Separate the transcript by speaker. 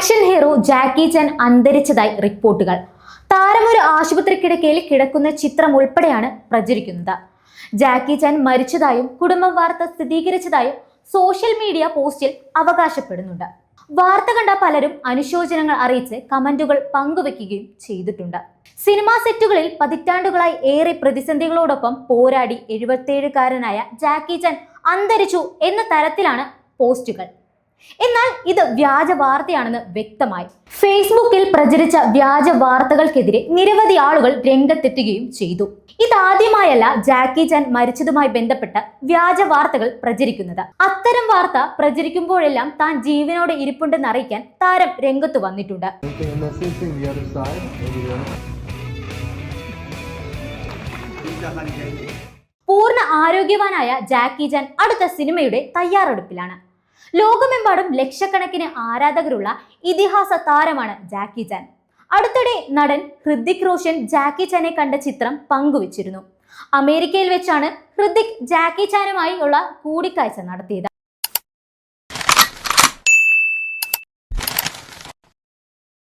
Speaker 1: Action hero ജാക്കി ചാൻ അന്തരിച്ചതായി റിപ്പോർട്ടുകൾ. താരം ഒരു ആശുപത്രി കിടക്കയിൽ കിടക്കുന്ന ചിത്രം ഉൾപ്പെടെയാണ് പ്രചരിക്കുന്നത്. ജാക്കി ചാൻ മരിച്ചതായും കുടുംബം വാർത്ത സ്ഥിരീകരിച്ചതായും സോഷ്യൽ മീഡിയ പോസ്റ്റിൽ അവകാശപ്പെടുന്നുണ്ട്. വാർത്ത കണ്ട പലരും അനുശോചനങ്ങൾ അറിയിച്ച് കമന്റുകൾ പങ്കുവെക്കുകയും ചെയ്തിട്ടുണ്ട്. സിനിമാ സെറ്റുകളിൽ പതിറ്റാണ്ടുകളായി ഏറെ പ്രതിസന്ധികളോടൊപ്പം പോരാടി എഴുപത്തേഴുകാരനായ ജാക്കി ചാൻ അന്തരിച്ചു എന്ന തരത്തിലാണ് പോസ്റ്റുകൾ. എന്നാൽ ഇത് വ്യാജ വാർത്തയാണെന്ന് വ്യക്തമായി. ഫേസ്ബുക്കിൽ പ്രചരിച്ച വ്യാജ വാർത്തകൾക്കെതിരെ നിരവധി ആളുകൾ രംഗത്തെത്തുകയും ചെയ്തു. ഇതാദ്യമായല്ല ജാക്കി ചാൻ മരിച്ചതുമായി ബന്ധപ്പെട്ട വ്യാജ വാർത്തകൾ പ്രചരിക്കുന്നത്. അത്തരം വാർത്ത പ്രചരിക്കുമ്പോഴെല്ലാം താൻ ജീവനോടെ ഇരിപ്പുണ്ടെന്ന് അറിയിക്കാൻ താരം രംഗത്ത് വന്നിട്ടുണ്ട്. പൂർണ ആരോഗ്യവാനായ ജാക്കി ചാൻ അടുത്ത സിനിമയുടെ തയ്യാറെടുപ്പിലാണ്. ലോകമെമ്പാടും ലക്ഷക്കണക്കിന് ആരാധകരുള്ള ഇതിഹാസ താരമാണ് ജാക്കി ചാൻ. അടുത്തിടെ നടൻ ഹൃദിക് റോഷൻ ജാക്കി ചാനെ കണ്ട ചിത്രം പങ്കുവച്ചിരുന്നു. അമേരിക്കയിൽ വെച്ചാണ് ഹൃദിക് ജാക്കി ചാനുമായി ഉള്ള കൂടിക്കാഴ്ച നടത്തിയത്.